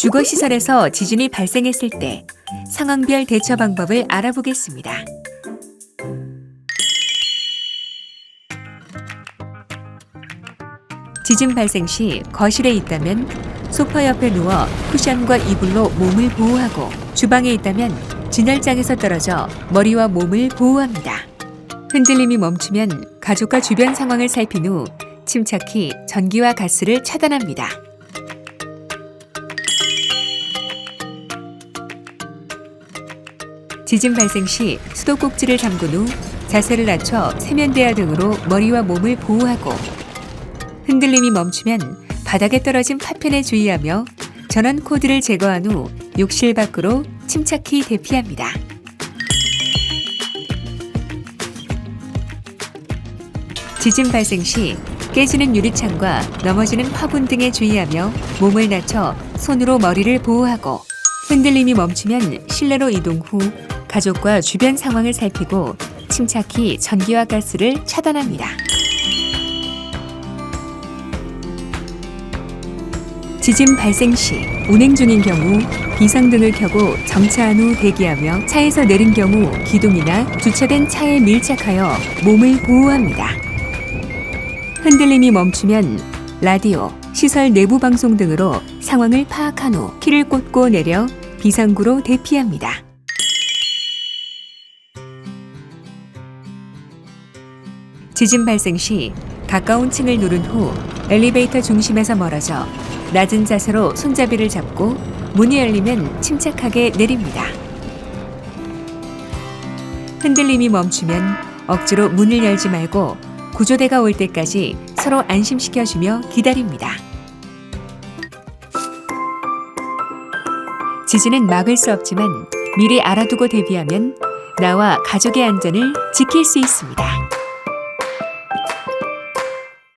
주거시설에서 지진이 발생했을 때 상황별 대처 방법을 알아보겠습니다. 지진 발생 시 거실에 있다면 소파 옆에 누워 쿠션과 이불로 몸을 보호하고 주방에 있다면 진열장에서 떨어져 머리와 몸을 보호합니다. 흔들림이 멈추면 가족과 주변 상황을 살핀 후 침착히 전기와 가스를 차단합니다. 지진 발생 시 수도꼭지를 잠근 후 자세를 낮춰 세면대야 등으로 머리와 몸을 보호하고 흔들림이 멈추면 바닥에 떨어진 파편에 주의하며 전원 코드를 제거한 후 욕실 밖으로 침착히 대피합니다. 지진 발생 시 깨지는 유리창과 넘어지는 화분 등에 주의하며 몸을 낮춰 손으로 머리를 보호하고 흔들림이 멈추면 실내로 이동 후 가족과 주변 상황을 살피고 침착히 전기와 가스를 차단합니다. 지진 발생 시 운행 중인 경우 비상등을 켜고 정차한 후 대기하며 차에서 내린 경우 기둥이나 주차된 차에 밀착하여 몸을 보호합니다. 흔들림이 멈추면 라디오, 시설 내부 방송 등으로 상황을 파악한 후 키를 꽂고 내려 비상구로 대피합니다. 지진 발생 시 가까운 층을 누른 후 엘리베이터 중심에서 멀어져 낮은 자세로 손잡이를 잡고 문이 열리면 침착하게 내립니다. 흔들림이 멈추면 억지로 문을 열지 말고 구조대가 올 때까지 서로 안심시켜주며 기다립니다. 지진은 막을 수 없지만 미리 알아두고 대비하면 나와 가족의 안전을 지킬 수 있습니다.